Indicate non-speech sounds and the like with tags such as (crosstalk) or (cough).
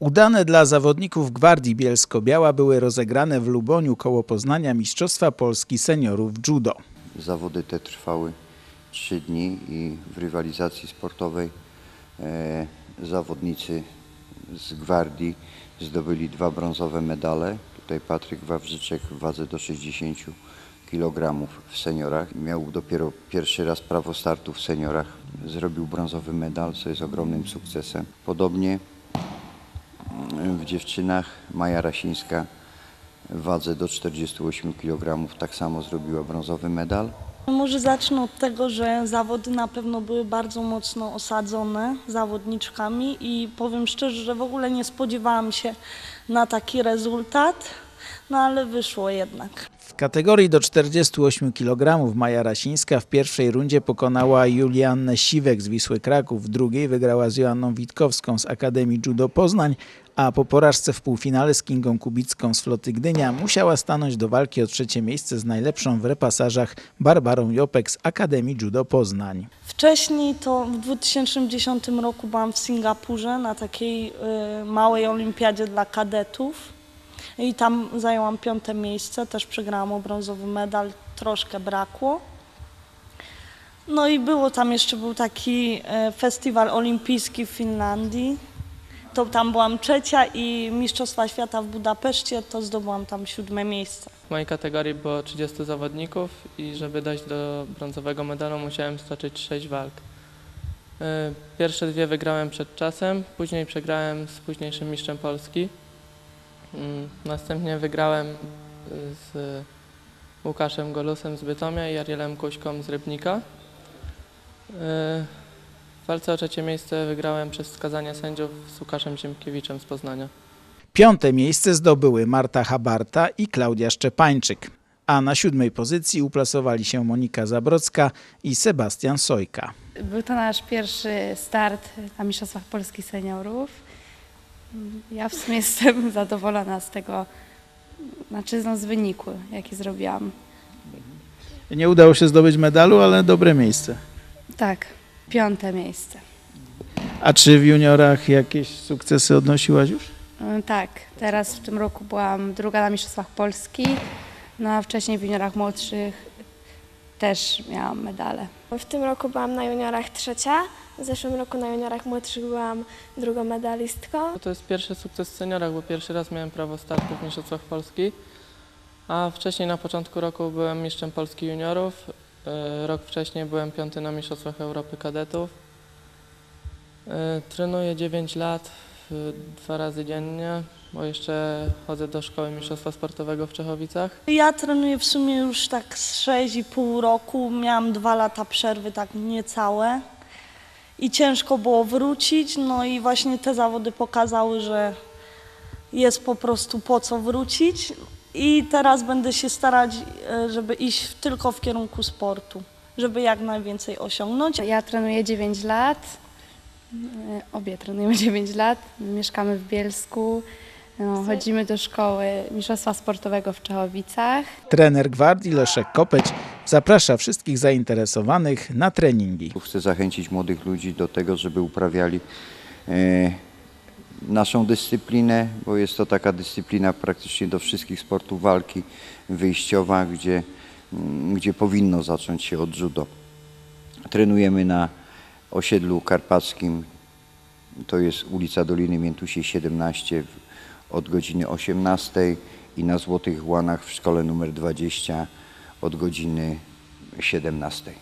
Udane dla zawodników Gwardii Bielsko-Biała były rozegrane w Luboniu koło Poznania Mistrzostwa Polski Seniorów Judo. Zawody te trwały trzy dni i w rywalizacji sportowej e, zawodnicy z Gwardii zdobyli dwa brązowe medale. Tutaj Patryk Wawrzyczek w wadze do 60 kg w seniorach. Miał dopiero pierwszy raz prawo startu w seniorach. Zrobił brązowy medal, co jest ogromnym sukcesem. Podobnie dziewczynach. Maja Rasińska w wadze do 48 kg tak samo zrobiła brązowy medal. Może zacznę od tego, że zawody na pewno były bardzo mocno osadzone zawodniczkami i powiem szczerze, że w ogóle nie spodziewałam się na taki rezultat, no ale wyszło jednak. W kategorii do 48 kg Maja Rasińska w pierwszej rundzie pokonała Juliannę Siwek z Wisły Kraków, w drugiej wygrała z Joanną Witkowską z Akademii Judo Poznań, a po porażce w półfinale z Kingą Kubicką z Floty Gdynia musiała stanąć do walki o trzecie miejsce z najlepszą w repasażach Barbarą Jopek z Akademii Judo Poznań. Wcześniej to w 2010 roku byłam w Singapurze na takiej y, małej olimpiadzie dla kadetów i tam zajęłam piąte miejsce, też przegrałam o brązowy medal, troszkę brakło. No i było tam jeszcze był taki e, festiwal olimpijski w Finlandii. To tam byłam trzecia i Mistrzostwa Świata w Budapeszcie, to zdobyłam tam siódme miejsce. W mojej kategorii było 30 zawodników i żeby dojść do brązowego medalu musiałem stoczyć 6 walk. Y, Pierwsze dwie wygrałem przed czasem, później przegrałem z późniejszym mistrzem Polski. Mm, Następnie wygrałem y, z Łukaszem Golusem z Bytomia i Arielem Kuśką z Rybnika. Y, W walce o trzecie miejsce wygrałem przez wskazanie sędziów z Łukaszem Ziemkiewiczem z Poznania. Piąte miejsce zdobyły Marta Habarta i Klaudia Szczepańczyk, a na siódmej pozycji uplasowali się Monika Zabrocka i Sebastian Sojka. Był to nasz pierwszy start na Mistrzostwach Polski Seniorów. Ja w sumie (laughs) jestem zadowolona z tego, znaczy no, z wyniku, jaki zrobiłam. Nie udało się zdobyć medalu, ale dobre miejsce. Tak, piąte miejsce. A czy w juniorach jakieś sukcesy odnosiłaś już? Mm, Tak, teraz w tym roku byłam druga na Mistrzostwach Polski, no a wcześniej w juniorach młodszych też miałam medale. W tym roku byłam na juniorach trzecia, w zeszłym roku na juniorach młodszych byłam drugą medalistką. To jest pierwszy sukces w seniorach, bo pierwszy raz miałem prawo startu w Mistrzostwach Polski, a wcześniej na początku roku byłem mistrzem Polski juniorów. E, Rok wcześniej byłem piąty na Mistrzostwach Europy kadetów. E, Trenuję 9 lat, dwa razy dziennie, bo jeszcze chodzę do szkoły mistrzostwa sportowego w Czechowicach. Ja trenuję w sumie już tak z 6,5 roku. Miałam dwa lata przerwy, tak niecałe. I ciężko było wrócić. No i właśnie te zawody pokazały, że jest po prostu po co wrócić. I teraz będę się starać, e, żeby iść tylko w kierunku sportu, żeby jak najwięcej osiągnąć. Ja trenuję 9 lat, e, obie trenujemy (laughs) 9 lat, mieszkamy w Bielsku, no, chodzimy do szkoły Mistrzostwa Sportowego w Czechowicach. Trener Gwardii Leszek Kopeć zaprasza wszystkich zainteresowanych na treningi. Chcę zachęcić młodych ludzi do tego, żeby uprawiali e, naszą dyscyplinę, bo jest to taka dyscyplina praktycznie do wszystkich sportów walki wyjściowa, gdzie, mm, gdzie powinno zacząć się od judo. Trenujemy na osiedlu karpackim, to jest ulica Doliny Miętusiej 17 w- od godziny 18 i na Złotych Łanach w szkole numer 20 od godziny 17.